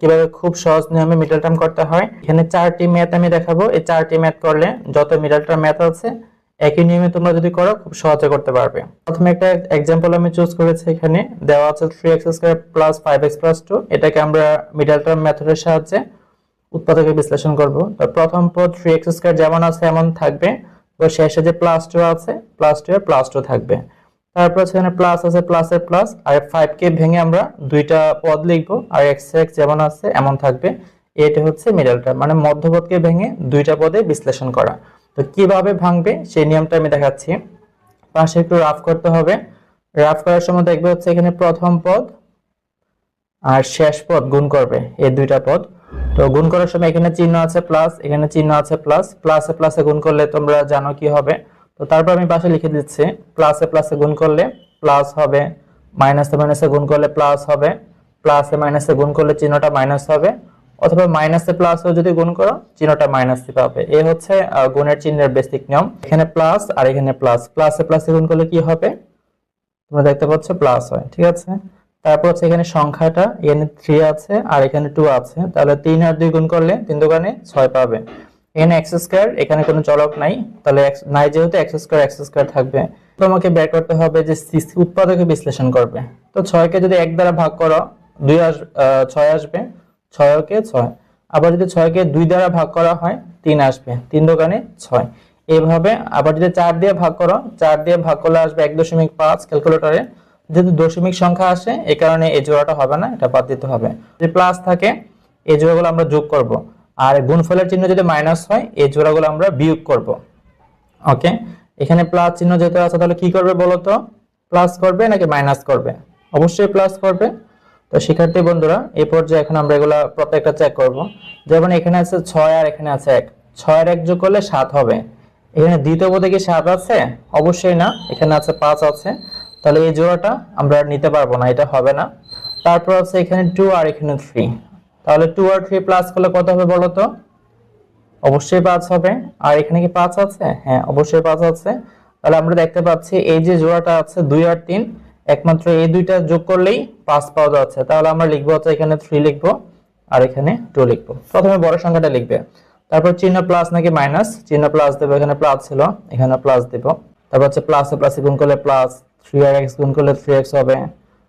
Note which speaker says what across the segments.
Speaker 1: কীভাবে খুব সহজ নিয়মে মিডল টার্ম করতে হয়, এখানে চারটি ম্যাথ আমি দেখাবো। এই চারটি ম্যাথ করলে যত মিডল টার্ম ম্যাথ আছে, একই নিয়মে তোমরা যদি করো, খুব সহজে করতে পারবে। প্রথমে একটা এক্সাম্পল আমি চুজ করেছি এখানে। দেওয়া আছে three X square plus five X plus two এটাকে আমরা মিডল টার্ম মেথডের সাহায্যে উৎপাদকে বিশ্লেষণ করব। তো প্রথম পদ থ্রি এক্স স্কোয়ার যেমন আছে, এমন থাকবে। তো শেষে যে প্লাস টু আছে প্লাস টু এর প্লাস টু থাকবে। তারপর সেখানে প্লাস আছে প্লাসের প্লাস আর ফাইভ কে ভেঙে আমরা দুইটা পদ লিখব, আর এক্স এক্স যেমন আছে এমন থাকবে। এটা হচ্ছে মিডল মানে মধ্যপদকে ভেঙে দুইটা পদে বিশ্লেষণ করা। তো কীভাবে ভাঙবে সেই নিয়মটা আমি দেখাচ্ছি। পাশে একটু রাফ করতে হবে। রাফ করার সময় দেখবে হচ্ছে এখানে প্রথম পদ আর শেষ পদ গুণ করবে, এই দুইটা পদ। তো গুণ করার সময় এখানে চিহ্ন আছে প্লাস এখানে চিহ্ন আছে প্লাস প্লাসে প্লাসে গুণ করলে তোমরা জানো কি হবে। তো তারপর আমি পাশে লিখে দিচ্ছি প্লাসে প্লাসে গুণ করলে প্লাস হবে মাইনাসে মাইনাসে গুণ করলে প্লাস হবে প্লাসে মাইনাসে গুণ করলে চিহ্নটা মাইনাস হবে, অথবা মাইনাসে প্লাসও যদি গুণ করো, চিহ্নটা মাইনাস পাবে এই হচ্ছে গুণের চিহ্নের বেসিক নিয়ম। এখানে প্লাস আর এখানে প্লাস প্লাসে প্লাসে গুণ করলে কি হবে? তোমরা দেখতে পাচ্ছ প্লাস হয়, ঠিক আছে? তারপর হচ্ছে এখানে সংখ্যাটা, এখানে থ্রি আছে আর এখানে টু আছে। তাহলে তিন আর দুই গুণ করলে তিন দোকানে ছয় পাবে। এখানে এক্স স্কোয়ার এখানে কোনো চলক নাই। তাহলে নাই যেহেতু এক্স স্কোয়ার এক্স স্কোয়ার থাকবে। তোমাকে বের করতে হবে যে উৎপাদকে বিশ্লেষণ করবে। তো ছয়কে যদি এক দ্বারা ভাগ করো, দুই আস ছয় আসবে। ছয়কে ছয়। আবার যদি ছয়কে দুই দ্বারা ভাগ করা হয়, তিন আসবে। তিন দোকানে ছয়। এইভাবে আবার যদি চার দিয়ে ভাগ করো, চার দিয়ে ভাগ করলে আসবে এক দশমিক পাঁচ ক্যালকুলেটরে। যেহেতু দশমিক সংখ্যা আসে, এ কারণে এই জোড়াটা হবে না, এটা বাদ দিতে হবে। যদি প্লাস থাকে, এই জোড়াগুলো আমরা যোগ করব। আর গুণফলের চিহ্ন যদি মাইনাস হয়, এই জোড়াগুলো আমরা বিয়োগ করব। ওকে এখানে প্লাস চিহ্ন যেহেতু আছে, তাহলে কি করবে বলো তো প্লাস করবে নাকি মাইনাস করবে? অবশ্যই প্লাস করবে। তো শিক্ষার্থী বন্ধুরা, এই পর্যায়ে এখন আমরা এগুলা প্রত্যেকটা চেক করব। যেমন এখানে আছে ছয় আর এখানে আছে এক। ছয় আর এক যোগ করলে সাত হবে। এখানে দ্বিতীয় পদে কি সাত আছে? অবশ্যই না। এখানে আছে পাঁচ আছে। তাহলে এই জোড়াটা আমরা নিতে পারব না, এটা হবে না। তারপর আছে এখানে টু আর এখানে থ্রি তাহলে টু আর থ্রি প্লাস করলে কত হবে বলো তো অবশ্যই পাঁচ হবে। আর এখানে কি পাঁচ আছে? হ্যাঁ অবশ্যই পাঁচ আছে। তাহলে আমরা দেখতে পাচ্ছি এই যে জোড়াটা আছে দুই আর তিন, একমাত্র এই দুইটা যোগ করলেই পাঁচ পাওয়া যাচ্ছে। তাহলে আমরা লিখব হচ্ছে এখানে থ্রি লিখব, আর এখানে টু লিখব। প্রথমে বড় সংখ্যাটা লিখবে। তারপর চিহ্ন প্লাস নাকি মাইনাস চিহ্ন প্লাস দেবো, এখানে প্লাস ছিল। এখানে প্লাস দিব। তারপর হচ্ছে প্লাসে প্লাসে গুণ করলে প্লাস থ্রি আর এক্স গুণ করলে থ্রি এক্স হবে।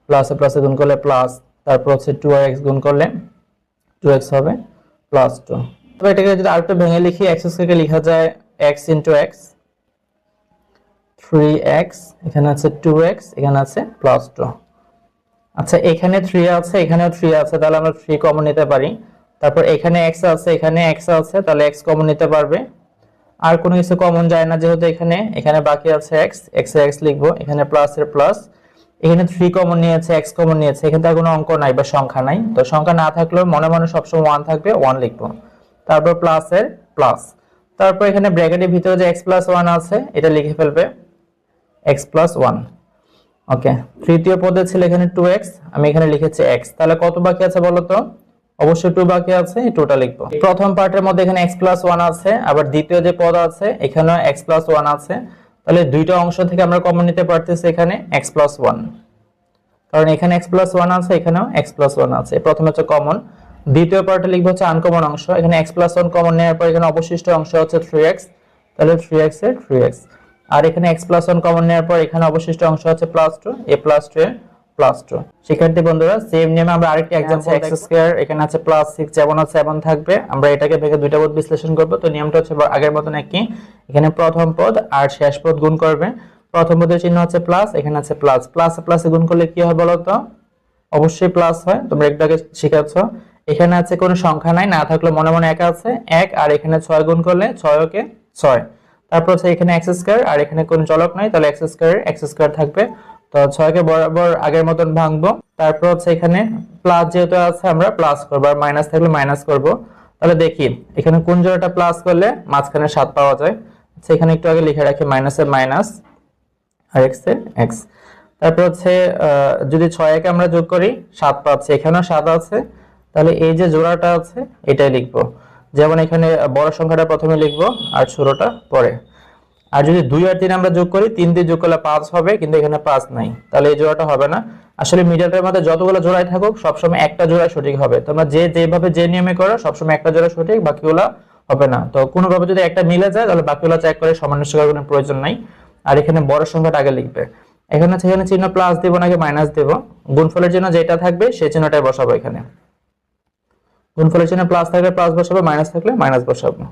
Speaker 1: প্লাসে প্লাসে গুণ করলে প্লাস তারপর হচ্ছে টু আর এক্স গুণ করলে টু এক্স হবে প্লাস টু তবে এটাকে যদি আরেকটু ভেঙে লিখি এক্স স্কোয়ারকে লেখা যায় X into X three X এখানে আছে টু এক্স এখানে আছে প্লাস টু আচ্ছা এখানে থ্রি আছে, এখানেও থ্রি আছে, তাহলে আমরা থ্রি কমন নিতে পারি। তারপর এখানে এক্স আছে, এখানে এক্স আছে, তাহলে এক্স কমন নিতে পারবে। আর কোনো কিছু কমন যায় না, যেহেতু এখানে এখানে বাকি আছে এক্স এক্স এক্স লিখব, এখানে প্লাস এর প্লাস এখানে থ্রি কমন নিয়েছে এক্স কমন নিয়েছে, এখানে তার কোনো অঙ্ক নাই বা সংখ্যা নাই। তো সংখ্যা না থাকলেও মনে মনে সবসময় ওয়ান থাকবে ওয়ান লিখব। তারপর প্লাস এর প্লাস তারপর এখানে ব্র্যাকেটের ভিতরে যে এক্স প্লাস ওয়ান আছে, এটা লিখে ফেলবে। এক্স প্লাস ওয়ান ওকে, তৃতীয় পদে ছিল এখানে টু এক্স আমি এখানে লিখেছি এক্স তাহলে কত বাকি আছে বলো তো? অবশ্যই টু বাকি আছে টুটা লিখব। প্রথম পার্টের মধ্যে এখানে এক্স প্লাস ওয়ান আছে, আবার দ্বিতীয় যে পদ আছে, এখানেও এক্স প্লাস ওয়ান আছে। তাহলে দুইটা অংশ থেকে আমরা কমন নিতে পারতেছি এখানে এক্স প্লাস ওয়ান কারণ এখানে এক্স প্লাস ওয়ান আছে, এখানেও এক্স প্লাস ওয়ান আছে। প্রথমে হচ্ছে কমন দ্বিতীয় পার্টে লিখব হচ্ছে আনকমন অংশ। এখানে এক্স প্লাস ওয়ান কমন নেওয়ার পর এখানে অবশিষ্ট অংশ হচ্ছে থ্রি এক্স তাহলে থ্রি এক্সের থ্রি এক্স আর এখানে এক্স প্লাস ওয়ান কমন নেওয়ার পর এখানে অবশিষ্ট অংশ হচ্ছে plus two A plus two এর প্লাস টু শিক্ষার্থী বন্ধুরা সেম নিয়মে আমরা আরেকটি এক্সাম্পল এক্স স্কয়ার এখানে আছে প্লাস সিক্স যেমন আছে এমন থাকবে। আমরা এটাকে ভেঙে দুইটা পদ বিশ্লেষণ করব। তো নিয়মটা হচ্ছে আগের মতন একই। এখানে প্রথম পদ আর শেষ পদ গুণ করবে। প্রথম পদের চিহ্ন হচ্ছে প্লাস এখানে আছে প্লাস প্লাস প্লাসে গুণ করলে কি হয় বলো তো? অবশ্যই প্লাস হয়। তোমরা একটু আগে শিখাচ্ছ এখানে আছে কোনো সংখ্যা নাই না থাকলে মনে মনে এক আছে। এক আর এখানে ছয় গুণ করলে ছয় ওকে ছয়। তারপর হচ্ছে এখানে এক্স স্কোয়ার আর এখানে কোনো চলক নাই তাহলে এক্স স্কোয়ার এক্স স্কোয়ার থাকবে তো ছয়কে বরাবর আগের মতন ভাঙবো। তারপর হচ্ছে এখানে প্লাস যেহেতু আছে, আমরা প্লাস করব আর মাইনাস থাকলে মাইনাস করব। তাহলে দেখি, এখানে কোন জোড়াটা প্লাস করলে মাঝখানে সাত পাওয়া যায়? আচ্ছা এখানে একটু আগে লিখে রাখি মাইনাসের মাইনাস আর এক্সের এক্স তারপর হচ্ছে যদি ছয় একে আমরা যোগ করি, সাত পাচ্ছি। এখানেও সাত আছে। তাহলে এই যে জোড়াটা আছে, এটাই লিখব। যেমন এখানে বড় সংখ্যাটা প্রথমে লিখব, আর ছোটটা পরে। আর যদি দুই আর তিন আমরা যোগ করি, তিন দিয়ে যোগ করলে পাঁচ হবে, কিন্তু এখানে পাঁচ নাই। তাহলে এই জোড়াটা হবে না। আসলে মিডলটার মধ্যে যতগুলো জোড়াই থাকুক, সবসময় একটা জোড়া সঠিক হবে। তোমরা যে যেভাবে যে নিয়মে করো, সবসময় একটা জোড়া সঠিক, বাকিগুলো হবে না। তো কোনোভাবে যদি একটা মিলে যায়, তাহলে বাকিগুলো চেক করে সামঞ্জস্য করার কোনো প্রয়োজন নাই। আর এখানে বড় সংখ্যাটা আগে লিখবে। এখানে এখানে চিহ্ন প্লাস দেবো নাকি মাইনাস দেবো। গুণফলের জন্য যেটা থাকবে, সেই চিহ্নটাই বসাবো এখানে। গুণফলের চিহ্ন প্লাস থাকলে প্লাস বসাবো মাইনাস থাকলে মাইনাস বসাবো।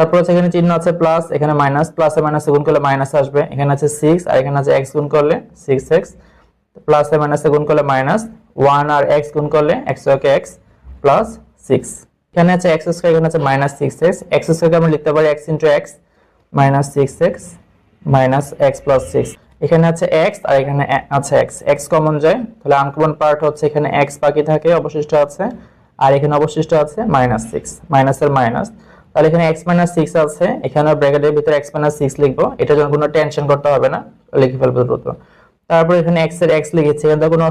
Speaker 1: তারপর এখানে চিহ্ন আছে প্লাস এখানে মাইনাস প্লাসে মাইনাসে গুণ করলে মাইনাস আসবে। এখানে আছে সিক্স আর এখানে আছে এক্স গুণ করলে সিক্স এক্স প্লাসে মাইনাসে গুণ করলে মাইনাস ওয়ান আর এক্স গুণ করলে X okay X plus six এখানে আছে এক্স স্কোয়ার এখানে আছে মাইনাস সিক্স এক্স এক্স স্কোয়ারকে আমরা লিখতে পারি X into X minus six X minus X plus six এখানে আছে এক্স আর এখানে আছে এক্স এক্স কমন যায়, তাহলে আনকমন পার্ট হচ্ছে এখানে এক্স বাকি থাকে, অবশিষ্ট আছে। আর এখানে অবশিষ্ট আছে মাইনাস সিক্স মাইনাসের মাইনাস তাহলে এখানে এক্স মাইনাস সিক্স আছে, এখানে ব্র্যাকেটের ভিতরে এক্স মাইনাস সিক্স লিখব। এটার জন্য কোনো টেনশন করতে হবে না, লিখে ফেলব দ্রুত। তারপর এখানে এক্সের এক্স লিখেছি, এখানে কোনো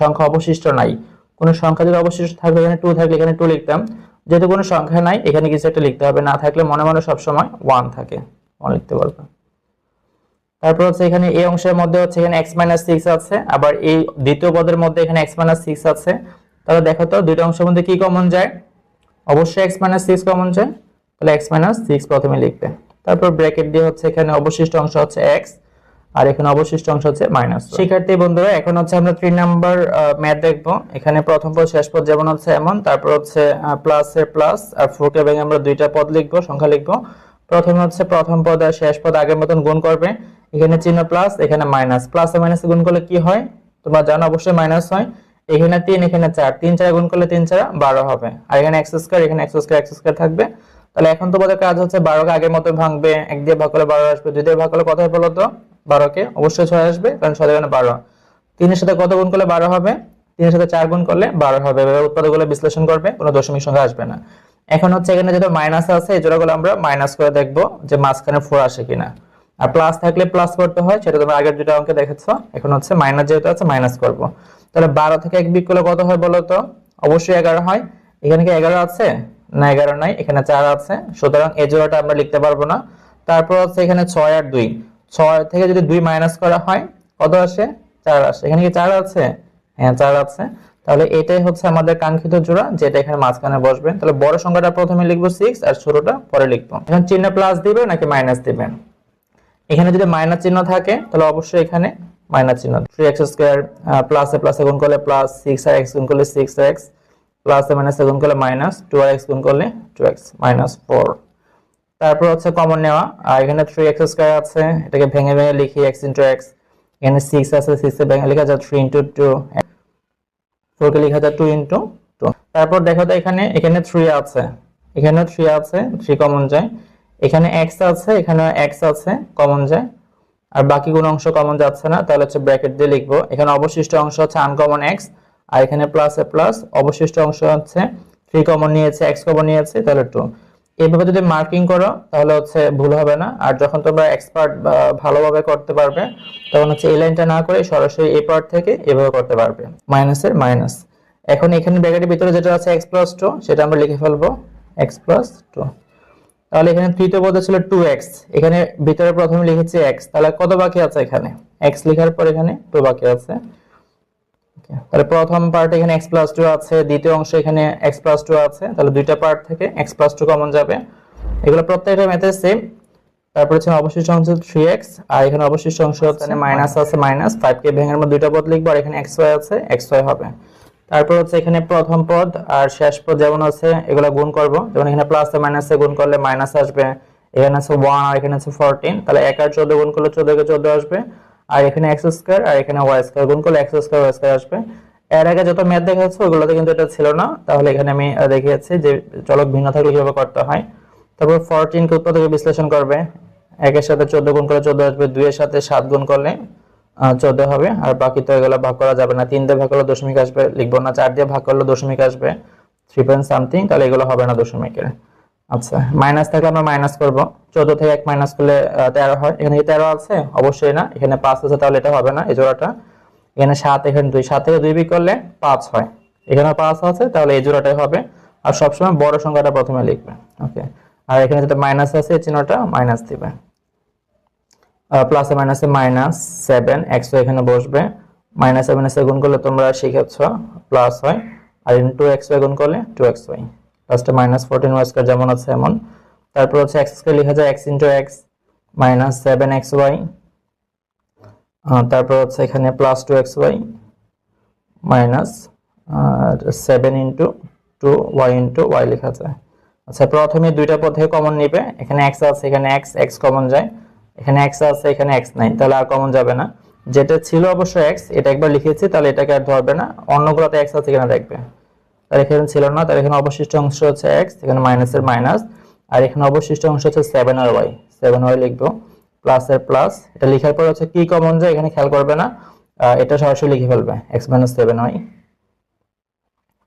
Speaker 1: সংখ্যা অবশিষ্ট নাই। কোনো সংখ্যা যদি অবশিষ্ট থাকবে এখানে টু থাকলে এখানে টু লিখতাম। যেহেতু কোনো সংখ্যা নাই, এখানে কিছু একটা লিখতে হবে। না থাকলে মনে মনে সবসময় ওয়ান থাকে। ওয়ান লিখতে পারবে। তারপর হচ্ছে এখানে এই অংশের মধ্যে হচ্ছে এখানে এক্স মাইনাস সিক্স আছে, আবার এই দ্বিতীয় পদের মধ্যে এখানে এক্স মাইনাস সিক্স আছে। তাহলে দেখো তো, দুইটা অংশের মধ্যে কি কমন যায়? অবশ্যই এক্স মাইনাস সিক্স কমন যায়। তাহলে এক্স মাইনাস সিক্স প্রথমে লিখবে। তারপর ব্র্যাকেট দিয়ে হচ্ছে এখানে অবশিষ্ট অংশ হচ্ছে এক্স আর এখানে অবশিষ্ট অংশ হচ্ছে মাইনাস শিক্ষার্থী বন্ধুরা, এখন হচ্ছে আমরা থ্রি নাম্বার ম্যাথ দেখব। এখানে প্রথম পদ, শেষ পদ যেমন হচ্ছে এমন, তারপর হচ্ছে প্লাস এর প্লাস আর ফোর কে ভেঙে আমরা দুইটা পদ লিখব, সংখ্যা লিখব। প্রথমে হচ্ছে প্রথম পদ আর শেষ পদ আগের মতন গুণ করবে। এখানে চিহ্ন প্লাস এখানে মাইনাস প্লাস আর মাইনাস গুণ করলে কি হয়? তোমরা জানো অবশ্যই মাইনাস হয়। এখানে তিন, এখানে চার। তিন চার গুণ করলে তিন চার বারো হবে। আর এখানে এক্স স্কোয়ার এখানে এক্স স্কোয়ার এক্স স্কোয়ার থাকবে। তাহলে এখন তোমাদের কাজ হচ্ছে বারোকে আগের মতো ভাঙবে, এক দিয়ে ভাগ করলে বারো আসবে, দুই দিয়ে ভাগ করলে কত হয় বলো তো বারোকে, অবশ্যই ছয় আসবে, কারণ ছয় এখানে বারো। তিনের সাথে কত গুণ করলে বারো হবে? তিনের সাথে চার গুণ করলে বারো হবে। এভাবে উৎপাদকগুলো বিশ্লেষণ করবে, কোনো দশমিক সংখ্যা আসবে না। এখন হচ্ছে এখানে যেহেতু মাইনাস আছে, এই জোড়াগুলো আমরা মাইনাস করে দেখব যে মাঝখানে ফোর আসে কিনা। আর প্লাস থাকলে প্লাস করতে হয়, সেটা তোমরা আগের দুটো অঙ্কে দেখেছ। এখন হচ্ছে মাইনাস যেহেতু আছে মাইনাস করব। তাহলে বারো থেকে এক বিক করলে কত হয় বলো তো অবশ্যই এগারো হয়। এখানে কি এগারো আছে? না এগারো এখানে চার আছে। সুতরাং এই জোড়াটা আমরা লিখতে পারব না। তারপর হচ্ছে এখানে ছয় আর দুই। ছয় থেকে যদি দুই মাইনাস করা হয়, কত আসে? চার আসে। এখানে কি চার আছে? হ্যাঁ চার আছে। তাহলে এটাই হচ্ছে আমাদের কাঙ্ক্ষিত জোড়া, যেটা এখানে মাঝখানে বসবে। তাহলে বড় সংখ্যাটা প্রথমে লিখব সিক্স আর ছোটটা পরে লিখব। এখন চিহ্ন প্লাস দিবে নাকি মাইনাস দিবে? এখানে যদি মাইনাস চিহ্ন থাকে, তাহলে অবশ্যই এখানে মাইনাস চিহ্ন। থ্রি এক্স স্কোয়ার প্লাসে প্লাসে গুণ করলে প্লাস সিক্স আর এক্স গুণ করলে সিক্স এক্স প্লাসে মাইনাসে গুণ করলে মাইনাস টু আর এক্স গুণ করলে টু এক্স মাইনাস ফোর তারপর হচ্ছে কমন নেওয়া। আর এখানে থ্রি এক্স স্কোয়ার আছে, এটাকে ভেঙে ভেঙে লিখি এক্স ইন্টু এক্স এখানে সিক্স আছে সিক্স ভেঙে লেখা যায় থ্রি ইন্টু টু ফোরকে লেখা যায় টু ইন্টু টু তারপর দেখো তো এখানে এখানে থ্রি আছে। এখানে থ্রি আছে থ্রি কমন যায়। এখানে এক্স আছে এখানে এক্স আছে কমন যায়। আর বাকি কোনো অংশ কমন যাচ্ছে না, তাহলে হচ্ছে ব্র্যাকেট দিয়ে লিখব। এখানে অবশিষ্ট অংশ হচ্ছে আনকমন এক্স আর এখানে প্লাস এ প্লাস অবশিষ্ট অংশ হচ্ছে থ্রি কমন নিয়েছে এক্স কমন নিয়েছে, তাহলে টু এইভাবে যদি মার্কিং করো, তাহলে হচ্ছে ভুল হবে না। আর যখন তোমরা এক্সপার্ট ভালোভাবে করতে পারবে, তখন হচ্ছে এই লাইনটা না করে সরাসরি এই পার্ট থেকে এভাবে করতে পারবে। মাইনাসের মাইনাস এখন এখানে ব্র্যাকেটের ভিতরে যেটা আছে এক্স প্লাস টু সেটা আমরা লিখে ফেলব। এক্স প্লাস টু তাহলে এখানে তৃতীয় পদে ছিল টু এক্স এখানে ভিতরে প্রথমে লিখেছি এক্স তাহলে কত বাকি আছে এখানে? এক্স লেখার পর এখানে টু বাকি আছে। তাহলে প্রথম পার্ট এখানে এক্স প্লাস টু আছে দ্বিতীয় অংশ এখানে এক্স প্লাস টু আছে তাহলে দুইটা পার্ট থেকে এক্স প্লাস টু কমন যাবে। এগুলো প্রত্যেকটা ম্যাথে সেম তারপর হচ্ছে অবশিষ্ট অংশ থ্রি এক্স আর এখানে অবশিষ্ট অংশ হচ্ছে মাইনাস আছে মাইনাস ফাইভ কে ভেঙে আমরা দুইটা পদ লিখব আর এখানে এক্স ওয়াই আছে এক্স ওয়াই হবে। তারপর হচ্ছে এখানে প্রথম পদ আর শেষ পদ যেমন আছে এগুলো গুণ করব। যেমন এখানে প্লাস মাইনাসে গুণ করলে মাইনাস আসবে। এখানে আছে ওয়ান আর এখানে আছে ফোরটিন তাহলে এক আর চোদ্দ গুণ করলে চোদ্দ কে চোদ্দ আসবে। আর এখানে এক্স স্কোয়ার আর এখানে ওয়াই স্কোয়ার গুণ করলে এক্স স্কোয়ার ওয়াই স্কোয়ার আসবে। এর আগে যত ম্যাথ দেখাচ্ছে, ওগুলোতে কিন্তু এটা ছিল না। তাহলে এখানে আমি দেখিয়েছি যে চলক ভিন্ন থাকলে করতে হয়। তারপর ফোরটিন কে উৎপাদকে বিশ্লেষণ করবে। একের সাথে চোদ্দ গুণ করলে চোদ্দ আসবে। দুইয়ের সাথে সাত গুণ করলে চোদ্দ হবে। আর বাকি তো এগুলো ভাগ করা যাবে না। তিন দিয়ে ভাগ করলে দশমিক আসবে। লিখব না, চার দিয়ে ভাগ করলে দশমিক আসবে। থ্রি পয়েন্ট সামথিং তাহলে এগুলো হবে না দশমিকের। আচ্ছা মাইনাস থাকলে আমরা মাইনাস করব। চোদ্দ থেকে এক মাইনাস করলে আহ, তেরো হয়। এখানে কি তেরো আছে? অবশ্যই না। এখানে পাঁচ আছে তাহলে এটা হবে না এই জোড়াটা। এখানে সাত এখানে দুই। সাত থেকে দুই বিক করলে পাঁচ হয়। এখানে পাঁচ আছে তাহলে এই জোড়াটাই হবে। আর সবসময় বড় সংখ্যাটা প্রথমে লিখবে। ওকে আর এখানে যেটা মাইনাস আছে চিহ্নটা মাইনাস দিবে। প্লাসে মাইনাসে মাইনাস সেভেন এক্স এখানে বসবে। মাইনাসে মাইনাসে গুণ করলে তোমরা শিখেছ প্লাস হয়। আর ইন্টু ওয়াই গুণ করলে টু এক্স ওয়াই লাস্টে মাইনাস ফোরটিন ওয়াই স্কোয়ার যেমন আছে এমন। তারপর হচ্ছে এক্স স্কোয়ার লেখা যায় X into X minus seven X Y তারপর হচ্ছে এখানে plus two X Y minus seven into two Y into Y লেখা যায়। আচ্ছা প্রথমে দুইটা পদ থেকে কমন নিবে। এখানে এক্স আছে, এখানে এক্স এক্স কমন যায়। এখানে এক্স আছে, এখানে এক্স নাই, তাহলে আর কমন যাবে না। যেটা ছিল অবশ্য এক্স এটা একবার লিখেছি, তাহলে এটাকে আর ধরবে না। অন্যগুলোতে এক্স আছে এখানে দেখবে। তাহলে এখানে ছিল না, তার এখানে অবশিষ্ট অংশ হচ্ছে এক্স এখানে মাইনাসের মাইনাস আর এখানে অবশিষ্ট অংশ হচ্ছে সেভেন আর ওয়াই সেভেন ওয়াই লিখব প্লাস এর প্লাস এটা লেখার পর হচ্ছে কি কমন যায়, এখানে খেয়াল করবে না এটা সরাসরি লিখে ফেলবে x minus seven y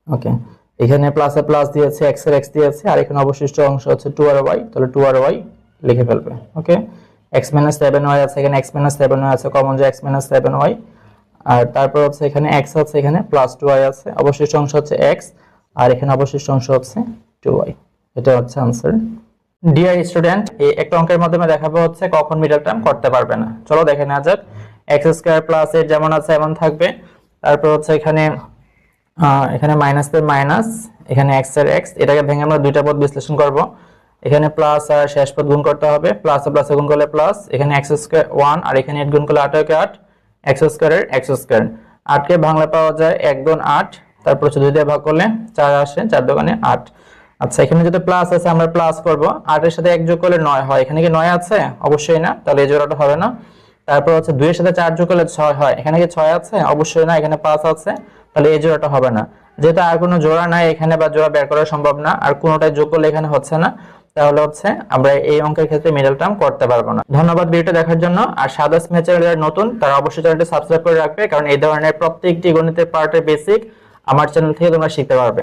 Speaker 1: okay এখানে প্লাসে প্লাস দিয়েছে এক্সের এক্স দিয়েছে, আর এখানে অবশিষ্ট অংশ হচ্ছে টু আর ওয়াই তাহলে টু আর ওয়াই লিখে ফেলবে okay x minus seven y আছে, এখানে এক্স মাইনাস সেভেন ওয়াই আছে কমন যায় এক্স মাইনাস সেভেন ওয়াই আর তারপর হচ্ছে এখানে এক্স আছে এখানে প্লাস টু ওয়াই আছে। অবশিষ্ট অংশ হচ্ছে এক্স আর এখানে অবশিষ্ট অংশ হচ্ছে টু ওয়াই এটা হচ্ছে আনসার ডিয়ার স্টুডেন্ট এই একটা অঙ্কের মাধ্যমে দেখাবো হচ্ছে কখন মিডল টার্ম করতে পারবে না। চলো দেখে নেওয়া যাক। এক্স স্কোয়ার প্লাস এর যেমন আছে এমন থাকবে। তারপর হচ্ছে এখানে এখানে মাইনাস এর মাইনাস এখানে এক্সের এক্স এটাকে ভেঙে আমরা দুইটা পদ বিশ্লেষণ করব। এখানে প্লাস আর শেষ পদ গুণ করতে হবে। প্লাস প্লাস গুণ করলে প্লাস এখানে এক্স স্কোয়ার ওয়ান আর এখানে এইট গুণ করলে আট একে আট। এক্স স্কোয়ারের আটকে বাংলা পাওয়া যায় এক আট, তারপর হচ্ছে দিয়ে ভাগ করলে চার আসে, চার দোকানে আট। আচ্ছা এখানে যদি প্লাস আছে, আমরা প্লাস করব। আটের সাথে এক যোগ করলে নয় হয়। এখানে কি নয় আছে? অবশ্যই না, তাহলে এই জোড়াটা হবে না। তারপর হচ্ছে দুইয়ের সাথে চার যোগ করলে ছয় হয়। এখানে কি ছয় আছে? অবশ্যই না, এখানে পাঁচ আছে। তাহলে এই জোড়াটা হবে না। যেহেতু আর কোনো জোড়া নাই এখানে বা জোড়া বের করা সম্ভব না, আর কোনোটাই যোগ করলে এখানে হচ্ছে না। তাহলে হচ্ছে আমরা এই অঙ্কের ক্ষেত্রে মিডল টার্ম করতে পারব না। ধন্যবাদ ভিডিওটা দেখার জন্য। আর সাদাস ম্যাচের নতুন, তারা অবশ্যই চ্যানেলটি সাবস্ক্রাইব করে রাখবে, কারণ এই ধরনের প্রত্যেকটি গণিতের পার্টের বেসিক আমার চ্যানেল থেকে তোমরা শিখতে পারবে।